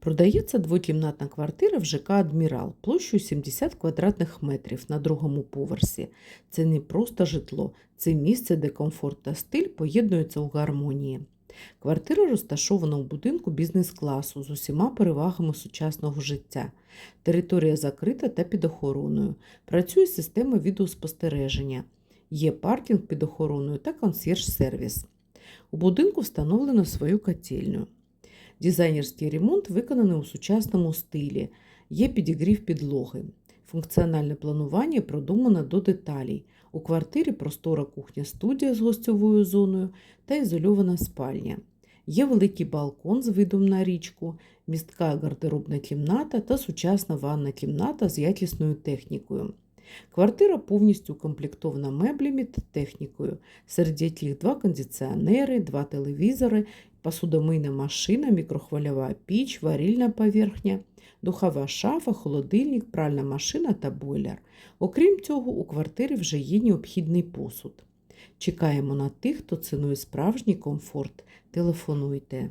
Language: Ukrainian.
Продається двокімнатна квартира в ЖК Адмірал площею 70 квадратних метрів на другому поверсі. Це не просто житло, це місце, де комфорт та стиль поєднуються у гармонії. Квартира розташована у будинку бізнес-класу з усіма перевагами сучасного життя. Територія закрита та під охороною. Працює система відеоспостереження. Є паркінг під охороною та консьєрж-сервіс. У будинку встановлено свою котельню. Дизайнерський ремонт виконаний у сучасному стилі. Є підігрів підлоги. Функціональне планування продумано до деталей. У квартирі простора кухня-студія з гостьовою зоною та ізольована спальня. Є великий балкон з видом на річку, містка гардеробна кімната та сучасна ванна кімната з якісною технікою. Квартира повністю укомплектована меблями та технікою, серед яких два кондиціонери, два телевізори, посудомийна машина, мікрохвильова піч, варільна поверхня, духова шафа, холодильник, пральна машина та бойлер. Окрім цього, у квартирі вже є необхідний посуд. Чекаємо на тих, хто цінує справжній комфорт. Телефонуйте.